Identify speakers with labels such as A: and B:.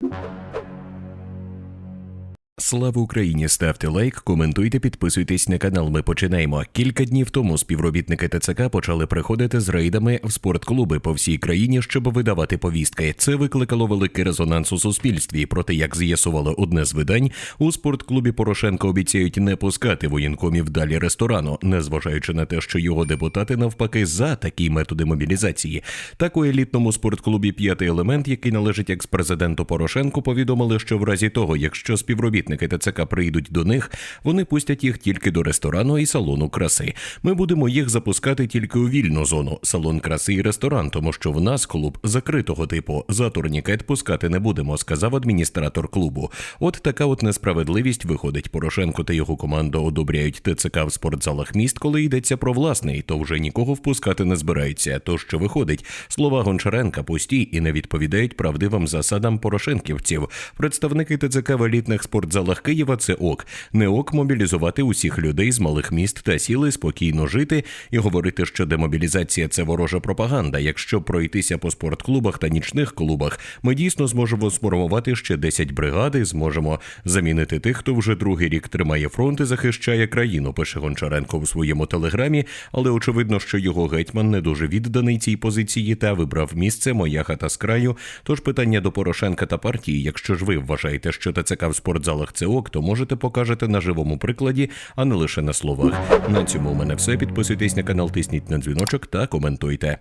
A: you Слава Україні! Ставте лайк, коментуйте, підписуйтесь на канал. Ми починаємо. Кілька днів тому співробітники ТЦК почали приходити з рейдами в спортклуби по всій країні, щоб видавати повістки. Це викликало великий резонанс у суспільстві. Проте, як з'ясувало одне з видань, у спортклубі Порошенко обіцяють не пускати воєнкомів далі ресторану, незважаючи на те, що його депутати навпаки за такі методи мобілізації. Так у елітному спортклубі п'ятий елемент, який належить експрезиденту Порошенку, повідомили, що в разі того, якщо співробітники ТЦК прийдуть до них, вони пустять їх тільки до ресторану і салону краси. Ми будемо їх запускати тільки у вільну зону, салон краси і ресторан, тому що в нас клуб закритого типу. За турнікет пускати не будемо, сказав адміністратор клубу. От така от несправедливість виходить. Порошенко та його команда одобряють ТЦК в спортзалах міст, коли йдеться про власний, то вже нікого впускати не збираються. То що виходить, слова Гончаренка пусті і не відповідають правдивим засадам порошенківців. Представники ТЦК в елітних спортзалах Києва це ок. Не ок мобілізувати усіх людей з малих міст та сіли спокійно жити і говорити, що демобілізація це ворожа пропаганда. Якщо пройтися по спортклубах та нічних клубах, ми дійсно зможемо сформувати ще 10 бригад і зможемо замінити тих, хто вже другий рік тримає фронт і захищає країну. Пише Гончаренко у своєму телеграмі, але очевидно, що його гетьман не дуже відданий цій позиції та вибрав місце моя хата з краю. Тож питання до Порошенка та партії. Якщо ж ви вважаєте, що ТЦК в спортзалах це ок, то можете покажете на живому прикладі, а не лише на словах. На цьому у мене все. Підписуйтесь на канал, тисніть на дзвіночок та коментуйте.